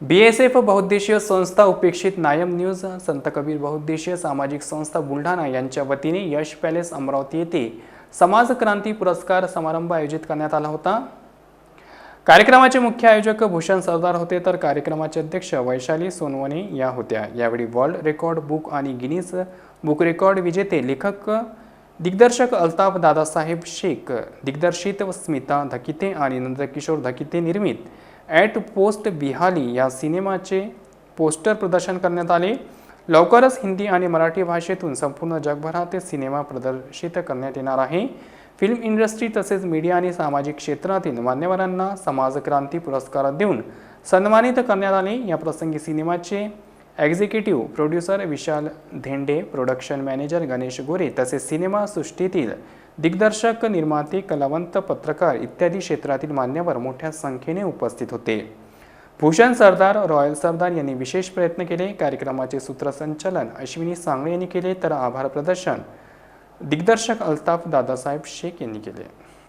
बी S F बहुद्देशीय संस्था उपेक्षित नायम news संत कबीर बहुद्देशीय सामाजिक संस्था बुलढाणा यांच्या वतीने यश पॅलेस अमरावती येथे समाज क्रांती पुरस्कार समारंभ आयोजित करण्यात आला होता. कार्यक्रमाचे मुख्य आयोजक भूषण सरदार होते तर कार्यक्रमाचे अध्यक्ष वैशाली सोनवणे या होत्या. यावेळी वर्ल्ड रेकॉर्ड बुक आणि गिनीज बुक रेकॉर्ड विजेते लेखक दिग्दर्शक अल्ताफ दादासाहेब शेख दिग्दर्शित स्मिता धकिते आणि नंदकिशोर धकिते निर्मित ॲट पोस्ट बिहाली या सिनेमाचे पोस्टर प्रदर्शन करण्यात आले. लवकरच हिंदी आणि मराठी भाषेतून संपूर्ण जगभरात सिनेमा प्रदर्शित करण्यात येणार आहे. फिल्म इंडस्ट्री तसेच मीडिया आणि सामाजिक क्षेत्रातील मान्यवरांना समाजक्रांती पुरस्कार देऊन सन्मानित करण्यात आले. या प्रसंगी सिनेमाचे executive producer Vishal Dhende production manager Ganesh Gore तसेच सिनेमा सृष्टीतील दिग्दर्शक निर्माते कलावंत पत्रकार इत्यादी क्षेत्रातील मान्यवर मोठ्या संख्येने उपस्थित होते. भूषण सरदार रॉयल सरदार यांनी विशेष प्रयत्न केले. कार्यक्रमाचे सूत्रसंचालन अश्विनी सांगळे यांनी केले. तर आभार प्रदर्शन दिग्दर्शक अल्ताफ दादासाहेब शेख यांनी केले.